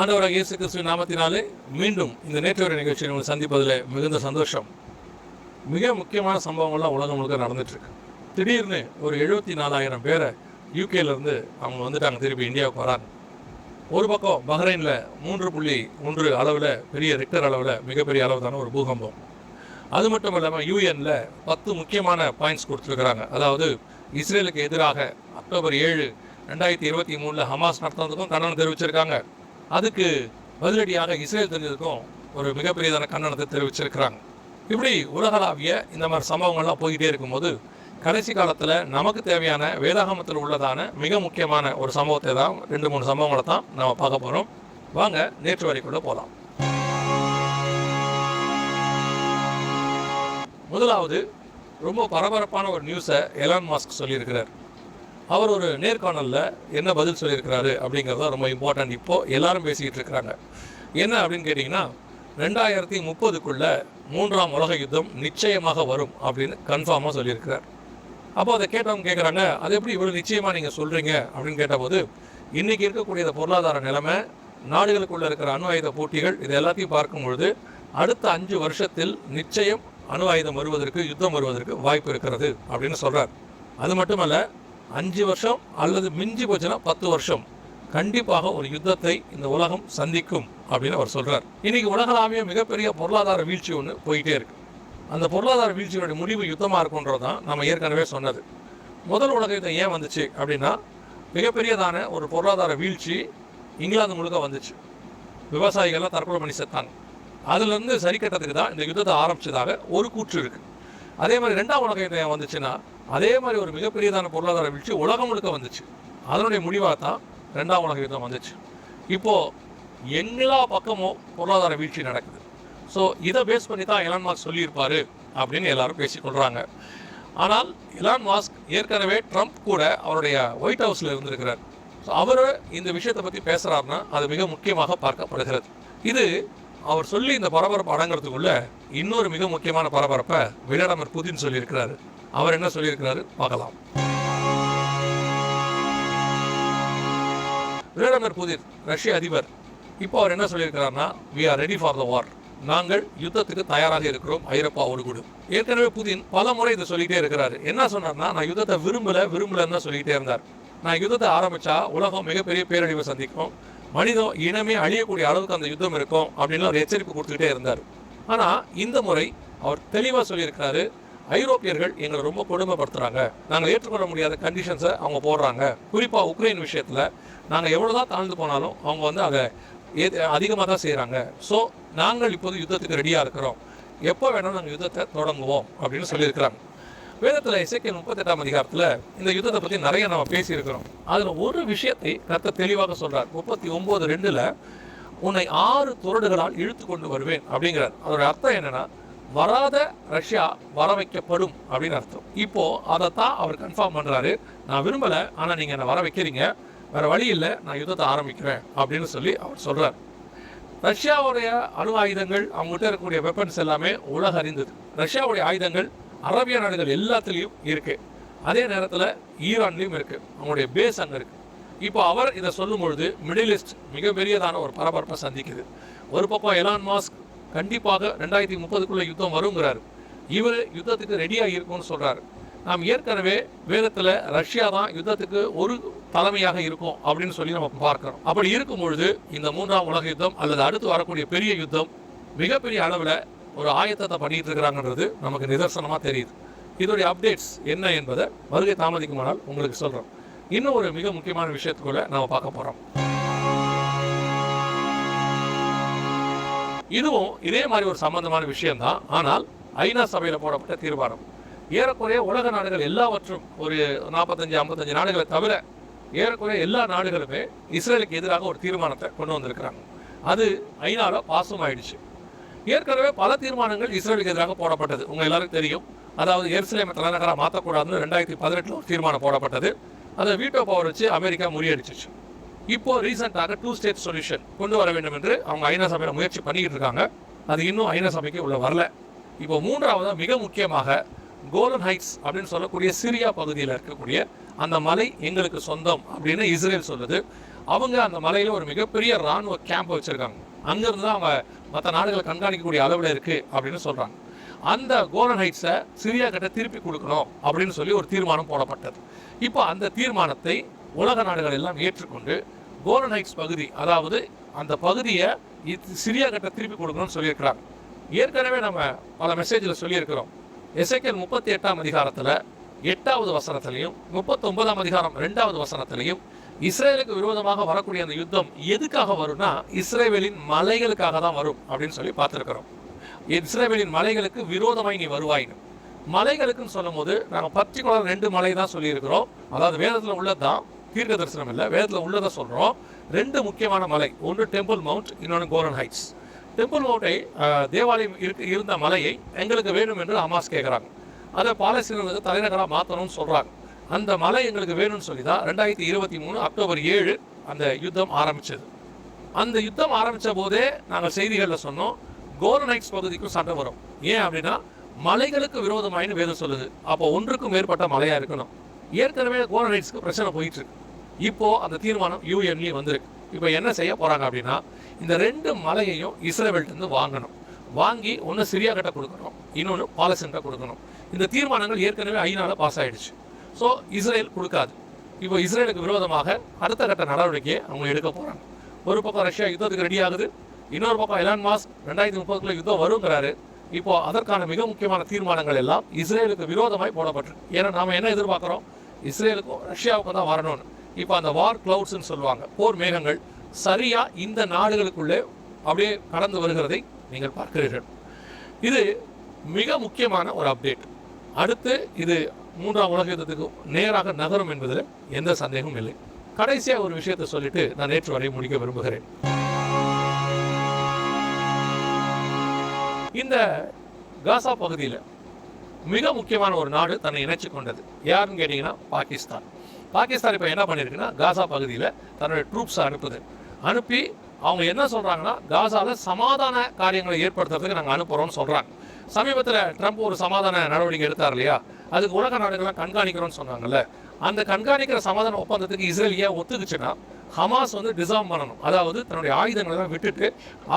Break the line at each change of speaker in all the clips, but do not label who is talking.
ஆண்டவராக இயேசு கிறிஸ்துவின் நாமத்தினாலே மீண்டும் இந்த நேற்று நிகழ்ச்சியை உங்களை சந்திப்பதில் மிகுந்த சந்தோஷம். மிக முக்கியமான சம்பவங்கள்லாம் உலகம் முழுக்க நடந்துட்டுருக்கு. திடீர்னு ஒரு எழுபத்தி நாலாயிரம் பேரை யூகேலேருந்து அவங்க வந்துட்டாங்க திருப்பி இந்தியாவுக்கு வராங்க. ஒரு பக்கம் பஹ்ரைனில் மூன்று புள்ளி ஒன்று அளவில் பெரிய ரெக்டர் அளவில் மிகப்பெரிய அளவுதான ஒரு பூகம்பம். அது மட்டும் இல்லாமல் யூஎனில் பத்து முக்கியமான பாயிண்ட்ஸ் கொடுத்துருக்குறாங்க. அதாவது இஸ்ரேலுக்கு எதிராக அக்டோபர் ஏழு ரெண்டாயிரத்தி இருபத்தி மூணில் ஹமாஸ் நடத்துனதுக்கும் கண்டனம் தெரிவிச்சிருக்காங்க. அதுக்கு பதிலடியாக இஸ்ரேல் தெரிஞ்சதுக்கும் ஒரு மிகப்பெரியதான கண்டனத்தை தெரிவிச்சிருக்கிறாங்க. இப்படி உலகளாவிய இந்த மாதிரி சம்பவங்கள்லாம் போய்கிட்டே இருக்கும்போது கடைசி காலத்தில் நமக்கு தேவையான வேதாகமத்தில் உள்ளதான மிக முக்கியமான ஒரு சம்பவத்தை தான் ரெண்டு மூணு சம்பவங்களை தான் நம்ம பார்க்க போகிறோம் வாங்க நேற்று வரைக்குள்ளே போகலாம் முதலாவது ரொம்ப பரபரப்பான ஒரு நியூஸை எலான் மாஸ்க் சொல்லியிருக்கிறார். அவர் ஒரு நேர்காணலில் என்ன பதில் சொல்லியிருக்கிறாரு அப்படிங்கிறது தான் ரொம்ப இம்பார்ட்டன்ட் இப்போது எல்லாரும் பேசிக்கிட்டு இருக்கிறாங்க. என்ன அப்படின்னு கேட்டிங்கன்னா ரெண்டாயிரத்தி முப்பதுக்குள்ள மூன்றாம் உலக யுத்தம் நிச்சயமாக வரும் அப்படின்னு கன்ஃபார்மாக சொல்லியிருக்கிறார். அப்போ அதை கேட்டவங்க கேட்குறாங்க அது எப்படி இவ்வளோ நிச்சயமாக நீங்கள் சொல்கிறீங்க அப்படின்னு கேட்டபோது இன்றைக்கி இருக்கக்கூடிய பொருளாதார நிலைமை நாடுகளுக்குள்ள இருக்கிற அணு ஆயுத போட்டிகள் இது எல்லாத்தையும் பார்க்கும் பொழுது அடுத்த அஞ்சு வருஷத்தில் நிச்சயம் அணு ஆயுதம் வருவதற்கு யுத்தம் வருவதற்கு வாய்ப்பு இருக்கிறது அப்படின்னு சொல்கிறார் அது மட்டுமல்ல அஞ்சு வருஷம் அல்லது மிஞ்சி போச்சுன்னா பத்து வருஷம். கண்டிப்பாக ஒரு யுத்தத்தை இந்த உலகம் சந்திக்கும் அப்படின்னு அவர் சொல்கிறார் இன்னைக்கு உலகளாவிய மிகப்பெரிய பொருளாதார வீழ்ச்சி ஒன்று போயிட்டே இருக்கு. அந்த பொருளாதார வீழ்ச்சியோட முடிவு யுத்தமாக இருக்குன்றது தான் நம்ம ஏற்கனவே சொன்னது. முதல் உலக யுத்தம் ஏன் வந்துச்சு அப்படின்னா மிகப்பெரியதான ஒரு பொருளாதார வீழ்ச்சி இங்கிலாந்து முழுக்க வந்துச்சு. விவசாயிகள்லாம் தற்கொலை பண்ணி செத்தாங்க. அதுலேருந்து சரி கட்டத்துக்கு தான் இந்த யுத்தத்தை ஆரம்பிச்சதாக ஒரு கூற்று இருக்குது அதே மாதிரி ரெண்டாம் உலக யுத்தம் வந்துச்சுன்னா அதே மாதிரி ஒரு மிகப்பெரியதான பொருளாதார வீழ்ச்சி உலகம் முழுக்க வந்துச்சு. அதனுடைய முடிவாக தான் ரெண்டாம் உலக யுத்தம் வந்துச்சு. இப்போது எல்லா பக்கமும் பொருளாதார வீழ்ச்சி நடக்குது. ஸோ இதை பேஸ் பண்ணி தான் எலான் மாஸ்க் சொல்லியிருப்பார் அப்படின்னு எல்லாரும் பேசிக்கொள்கிறாங்க ஆனால் எலான் மாஸ்க் ஏற்கனவே ட்ரம்ப் கூட அவருடைய ஒயிட் ஹவுஸில் இருந்திருக்கிறார். ஸோ அவர் இந்த விஷயத்தை பற்றி பேசுகிறாருன்னா அது மிக முக்கியமாக பார்க்கப்படுகிறது. இது அவர் சொல்லி இந்த பரபரப்பு அடங்கிறதுக்குள்ள இன்னொரு மிக முக்கியமான பரபரப்பை விளாடிமிர் புதின் சொல்லியிருக்கிறாரு. அவர் என்ன சொல்லியிருக்கிறாரு? பார்க்கலாம். விளாடிமிர் புதின் ரஷ்ய அதிபர். இப்போ அவர் என்ன சொல்லியிருக்கிறாருன்னா we are ready for the war நாங்கள் யுத்தத்துக்கு தயாராக இருக்கிறோம். ஐரோப்பாவோடு கூட. ஏற்கனவே புதின் பல முறை இதை சொல்லிட்டே இருக்கிறாரு. என்ன சொன்னார்னா நான் யுத்தத்தை விரும்பல விரும்பலன்னு சொல்லிட்டே இருந்தார். நான் யுத்தத்தை ஆரம்பிச்சா உலகம் மிகப்பெரிய பேரழிவை சந்திக்கும். மனிதம் இனமே அழியக்கூடிய அளவுக்கு அந்த யுத்தம் இருக்கும் அப்படின்னு ஒரு எச்சரிப்பு கொடுத்துக்கிட்டே இருந்தார். ஆனால் இந்த முறை அவர் தெளிவாக சொல்லியிருக்காரு ஐரோப்பியர்கள் எங்களை ரொம்ப கொடுமைப்படுத்துகிறாங்க நாங்கள் ஏற்றுக்கொள்ள முடியாத கண்டிஷன்ஸை அவங்க போடுறாங்க. குறிப்பாக உக்ரைன் விஷயத்தில் நாங்கள் எவ்வளோ தான் தாழ்ந்து போனாலும் அவங்க வந்து அதை அதிகமாக தான் செய்கிறாங்க ஸோ நாங்கள் இப்போது யுத்தத்துக்கு ரெடியாக இருக்கிறோம். எப்போ வேணாலும் நாங்கள் யுத்தத்தை தொடங்குவோம் அப்படின்னு சொல்லியிருக்கிறாங்க. வேதத்தில் இசைக்கியல் முப்பத்தெட்டாம் அதிகாரத்தில் இந்த யுத்தத்தை பற்றி நிறைய நம்ம பேசியிருக்கிறோம். அதில் ஒரு விஷயத்தை கத்த தெளிவாக சொல்கிறார் முப்பத்தி ஒம்பது ரெண்டில் உன்னை ஆறு துரடுகளால் இழுத்து கொண்டு வருவேன் அப்படிங்கிறார். அதோட அர்த்தம் என்னன்னா வராத ரஷ்யா வர வைக்கப்படும் அப்படின்னு அர்த்தம். இப்போ அதைத்தான் அவர் கன்ஃபார்ம் பண்றாரு. நான் விரும்பல ஆனா நீங்க என்னை வர வைக்கிறீங்க வேற வழி இல்லை நான் யுத்தத்தை ஆரம்பிக்கிறேன் அப்படின்னு சொல்லி அவர் சொல்றார். ரஷ்யாவுடைய அணு ஆயுதங்கள் அவங்ககிட்ட இருக்கக்கூடிய வெப்பன்ஸ் எல்லாமே உலக அறிந்தது. ரஷ்யாவுடைய ஆயுதங்கள் அரபிய நாடுகள் எல்லாத்துலேயும் இருக்கு. அதே நேரத்தில் ஈரான்லேயும் இருக்கு. அவங்களுடைய பேஸ் அங்கே இருக்கு. இப்போ அவர் இதை சொல்லும்பொழுது மிடில் ஈஸ்ட் மிகப்பெரியதான ஒரு பரபரப்பை சந்திக்குது. ஒரு பக்கம் எலான் மாஸ்க் கண்டிப்பாக ரெண்டாயிரத்தி முப்பதுக்குள்ளே யுத்தம் வருங்கிறாரு. இவர் யுத்தத்துக்கு ரெடியாக இருக்கும்னு சொல்கிறார் நாம் ஏற்கனவே வேதத்தில் ரஷ்யா தான் யுத்தத்துக்கு ஒரு தலைமையாக இருக்கும் அப்படின்னு சொல்லி நம்ம பார்க்கிறோம். அப்படி இருக்கும் பொழுது இந்த மூன்றாம் உலக யுத்தம் அல்லது அடுத்து வரக்கூடிய பெரிய யுத்தம் மிகப்பெரிய அளவில் ஒரு ஆயத்தத்தை பண்ணிட்டு இருக்கிறாங்கன்றது நமக்கு நிதர்சனமாக தெரியுது. இதோடைய அப்டேட்ஸ் என்ன என்பதை வருகை தாமதிக்குமானால் உங்களுக்கு சொல்கிறோம் இன்னும் ஒரு மிக முக்கியமான விஷயத்துக்குள்ள நம்ம பார்க்க போகிறோம் இதுவும் இதே மாதிரி ஒரு சம்பந்தமான விஷயம்தான். ஆனால் ஐநா சபையில் போடப்பட்ட தீர்மானம். ஏறக்குறைய உலக நாடுகள் எல்லாவற்றும் ஒரு நாற்பத்தஞ்சு ஐம்பத்தஞ்சு நாடுகளை தவிர ஏறக்குறைய எல்லா நாடுகளுமே இஸ்ரேலுக்கு எதிராக ஒரு தீர்மானத்தை கொண்டு வந்திருக்கிறாங்க. அது ஐநாவில் பாசம் ஆயிடுச்சு ஏற்கனவே பல தீர்மானங்கள் இஸ்ரேலுக்கு எதிராக போடப்பட்டது. உங்கள் எல்லாருக்கும் தெரியும். அதாவது எருசலேமை தலைநகராக மாற்றக்கூடாதுன்னு ரெண்டாயிரத்தி பதினெட்டில் ஒரு தீர்மானம் போடப்பட்டது. அதை வீட்டோ பவர் வச்சு அமெரிக்கா முறியடிச்சிச்சு. இப்போ ரீசெண்டாக டூ ஸ்டேட் சொல்யூஷன் கொண்டு வர வேண்டும் என்று அவங்க ஐநா சபையில் முயற்சி பண்ணிக்கிட்டு இருக்காங்க. அது இன்னும் ஐநா சபைக்கு உள்ள வரல. இப்போ மூன்றாவதாக மிக முக்கியமாக கோலன் ஹைட்ஸ் அப்படின்னு சொல்லக்கூடிய சிரியா பகுதியில் இருக்கக்கூடிய அந்த மலை எங்களுக்கு சொந்தம் அப்படின்னு இஸ்ரேல் சொல்லுது. அவங்க அந்த மலையில் ஒரு மிகப்பெரிய ராணுவ கேம்ப் வச்சுருக்காங்க. அங்கேருந்து தான் அவங்க மற்ற நாடுகளை கண்காணிக்கக்கூடிய அளவில் இருக்குது அப்படின்னு சொல்கிறாங்க அந்த கோலன் ஹைட்ஸை சிரியா கிட்ட திருப்பி கொடுக்கணும் அப்படின்னு சொல்லி ஒரு தீர்மானம் போடப்பட்டது. இப்போ அந்த தீர்மானத்தை உலக நாடுகள் எல்லாம் ஏற்றுக்கொண்டு கோலன் ஹைட்ஸ் பகுதி அதாவது அந்த பகுதியை சிரியா கிட்ட திருப்பி கொடுக்கணும்னு சொல்லியிருக்கிறாங்க. ஏற்கனவே நம்ம பல மெசேஜில் சொல்லியிருக்கிறோம். எசைக்கல் முப்பத்தி எட்டாம் அதிகாரத்தில் எட்டாவது வசனத்திலையும் முப்பத்தொன்பதாம் அதிகாரம் ரெண்டாவது வசனத்திலையும் இஸ்ரேலுக்கு விரோதமாக வரக்கூடிய அந்த யுத்தம் எதுக்காக வரும்னா இஸ்ரேவேலின் மலைகளுக்காக தான் வரும் அப்படின்னு சொல்லி பார்த்துருக்கிறோம். இஸ்ரேவேலின் மலைகளுக்கு விரோதமாய் நீ வருவாயின்னு. மலைகளுக்குன்னு சொல்லும்போது நாங்கள் பர்டிகுலர் ரெண்டு மலை தான் சொல்லியிருக்கிறோம். அதாவது வேதத்தில் உள்ளதான் தீர்க்க தரிசனம் இல்லை வேதத்தில் உள்ளதை சொல்கிறோம் ரெண்டு முக்கியமான மலை ஒன்று டெம்பிள் மவுண்ட் இன்னொன்று கோரன் ஹைட்ஸ் டெம்பிள் மவுண்டை தேவாலயம் இருக்கு இருந்த மலையை எங்களுக்கு வேணும் என்று ஹமாஸ் கேட்குறாங்க அதை பாலஸ்தீனத்துக்கு தலைநகராக மாற்றணும்னு சொல்கிறாங்க அந்த மலை எங்களுக்கு வேணும்னு சொல்லி தான் ரெண்டாயிரத்தி இருபத்தி மூணு அக்டோபர் ஏழு அந்த யுத்தம் ஆரம்பித்தது அந்த யுத்தம் ஆரம்பிச்ச போதே நாங்கள் செய்திகளில் சொன்னோம் கோரனைட்ஸ் பகுதிக்கும் சண்டை வரும். ஏன் அப்படின்னா மலைகளுக்கு விரோதமாயின்னு வேதம் சொல்லுது. அப்போ ஒன்றுக்கும் மேற்பட்ட மலையாக இருக்கணும். ஏற்கனவே கோரனைட்ஸ்க்கு பிரச்சனை போயிட்டு இருக்கு. இப்போ அந்த தீர்மானம் யூஎன்லேயே வந்திருக்கு. இப்போ என்ன செய்ய போகிறாங்க அப்படின்னா இந்த ரெண்டு மலையையும் இஸ்ரேவேல்ட்டு இருந்து வாங்கணும். வாங்கி ஒன்று சிரியா கிட்ட கொடுக்கணும் இன்னொன்று பாலஸ்தீன்கிட்ட கொடுக்கணும். இந்த தீர்மானங்கள் ஏற்கனவே ஐநாவில் பாஸ் ஆகிடுச்சு ஸோ இஸ்ரேல் கொடுக்காது. இப்போ இஸ்ரேலுக்கு விரோதமாக அடுத்த கட்ட நடவடிக்கையை அவங்க எடுக்க போகிறாங்க ஒரு பக்கம் ரஷ்யா யுத்தத்துக்கு ரெடி ஆகுது. இன்னொரு பக்கம் எலான் மாஸ் ரெண்டாயிரத்தி முப்பதுக்குள்ள யுத்தம் வருங்கிறாரு இப்போ அதற்கான மிக முக்கியமான தீர்மானங்கள் எல்லாம் இஸ்ரேலுக்கு விரோதமாய் போடப்பட்டிருக்கு ஏன்னா நாம் என்ன எதிர்பார்க்குறோம்? இஸ்ரேலுக்கும் ரஷ்யாவுக்கும் தான் வரணும்னு. இப்போ அந்த வார் கிளவுட்ஸ்னு சொல்லுவாங்க போர் மேகங்கள் சரியாக இந்த நாடுகளுக்குள்ளே அப்படியே கடந்து வருகிறதை நீங்கள் பார்க்கிறீர்கள். இது மிக முக்கியமான ஒரு அப்டேட் அடுத்து இது மூன்றாம் உலக யுத்தத்துக்கு நேராக நகரும் என்பதில் எந்த சந்தேகமும் இல்லை. கடைசியா ஒரு விஷயத்தை சொல்லிட்டு நான் நேற்று வரை முடிக்க விரும்புகிறேன். இந்த காசா பகுதியில் மிக முக்கியமான ஒரு நாடு தன்னை இணைச்சு கொண்டது. யாருன்னு கேட்டிங்கன்னா பாகிஸ்தான். பாகிஸ்தான் இப்போ என்ன பண்ணியிருக்குன்னா காசா பகுதியில் தன்னுடைய ட்ரூப்ஸை அனுப்புது. அனுப்பி அவங்க என்ன சொல்கிறாங்கன்னா காசாவில் சமாதான காரியங்களை ஏற்படுத்துறதுக்கு நாங்கள் அனுப்புகிறோம்னு சொல்கிறாங்க சமீபத்தில் ட்ரம்ப் ஒரு சமாதான நடவடிக்கை எடுத்தார் இல்லையா? அதுக்கு உலக நாடுகள்லாம் கண்காணிக்கிறோம்னு சொன்னாங்கல்ல. அந்த கண்காணிக்கிற சமாதான ஒப்பந்தத்துக்கு இஸ்ரேல் ஏன் ஒத்துக்குச்சுன்னா ஹமாஸ் வந்து டிசார்ம் பண்ணணும். அதாவது தன்னுடைய ஆயுதங்களை தான் விட்டுட்டு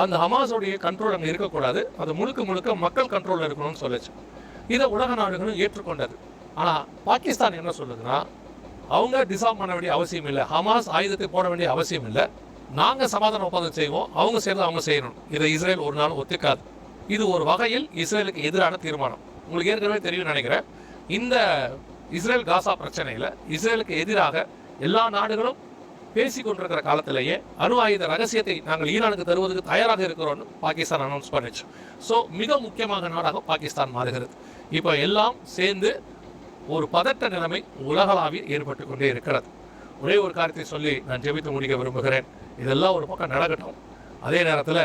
அந்த ஹமாஸோடைய கண்ட்ரோல் அங்கே இருக்கக்கூடாது. அது முழுக்க முழுக்க மக்கள் கண்ட்ரோலில் இருக்கணும்னு சொல்லுச்சு. இதை உலக நாடுகளும் ஏற்றுக்கொண்டது. ஆனால் பாகிஸ்தான் என்ன சொல்லுதுன்னா அவங்க டிசார்ம் பண்ண வேண்டிய அவசியம் இல்லை. ஹமாஸ் ஆயுதத்தை போட வேண்டிய அவசியம் இல்லை. நாங்கள் சமாதான ஒப்பந்தம் செய்வோம். அவங்க சேர்ந்து அவங்க செய்யணும். இதை இஸ்ரேல் ஒரு நாள் ஒத்துக்காது. இது ஒரு வகையில் இஸ்ரேலுக்கு எதிரான தீர்மானம். உங்களுக்கு ஏற்கனவே தெரியும் நினைக்கிறேன். இந்த இஸ்ரேல் காசா பிரச்சனையில் இஸ்ரேலுக்கு எதிராக எல்லா நாடுகளும் பேசி கொண்டிருக்கிற காலத்திலேயே அணு ஆயுத ரகசியத்தை நாங்கள் ஈரானுக்கு தருவதற்கு தயாராக இருக்கிறோம்னு பாகிஸ்தான் அனௌன்ஸ் பண்ணிச்சு. ஸோ மிக முக்கியமான நாடாக பாகிஸ்தான் மாறுகிறது. இப்போ எல்லாம் சேர்ந்து ஒரு பதட்ட நிலைமை உலகளாவில் ஏற்பட்டு கொண்டே இருக்கிறது. ஒரே ஒரு காரியத்தை சொல்லி நான் ஜெபித்து முடிக்க விரும்புகிறேன். இதெல்லாம் ஒரு பக்கம் நடக்கட்டும். அதே நேரத்தில்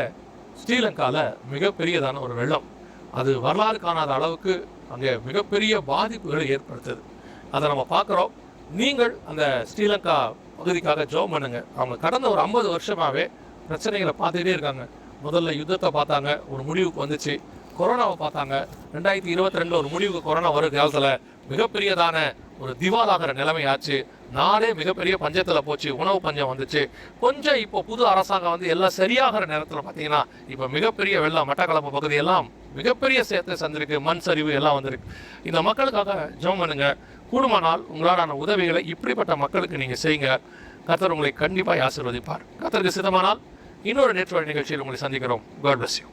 ஸ்ரீலங்காவில் மிகப்பெரியதான ஒரு வெள்ளம். அது வரலாறு காணாத அளவுக்கு அங்கே மிகப்பெரிய பாதிப்புகளை ஏற்படுத்துது. அதை நம்ம பார்க்குறோம். நீங்கள் அந்த ஸ்ரீலங்கா பகுதிக்காக ஜெபம் பண்ணுங்க. அவங்க கடந்த ஒரு ஐம்பது வருஷமாகவே பிரச்சனைகளை பார்த்துட்டே இருக்காங்க. முதல்ல யுத்தத்தை பார்த்தாங்க ஒரு முடிவுக்கு வந்துச்சு. கொரோனாவை பார்த்தாங்க. ரெண்டாயிரத்தி இருபத்தி ரெண்டில் ஒரு முடிவுக்கு கொரோனா வரும் காலத்தில். மிகப்பெரியதான ஒரு திவாலாகிற நிலைமையாச்சு. நாடே மிகப்பெரிய பஞ்சத்தில் போச்சு உணவு பஞ்சம் வந்துச்சு. கொஞ்சம் இப்போ புது அரசாங்கம் வந்து எல்லாம் சரியாகிற நேரத்தில் பார்த்தீங்கன்னா இப்போ மிகப்பெரிய வெள்ளம் மட்டக்களப்பு பகுதியெல்லாம் மிகப்பெரிய சேத்தை சந்திருக்கு மண் சரிவு எல்லாம் வந்திருக்கு. இந்த மக்களுக்காக ஜெபம் பண்ணுங்க. கூடுமானால் உங்களாலான உதவிகளை இப்படிப்பட்ட மக்களுக்கு நீங்கள் செய்யுங்க. கர்த்தர் உங்களை கண்டிப்பாக ஆசீர்வதிப்பார். கர்த்தருக்கு சிதமானால் இன்னொரு நேற்று நிகழ்ச்சியில் உங்களை சந்திக்கிறோம். God bless you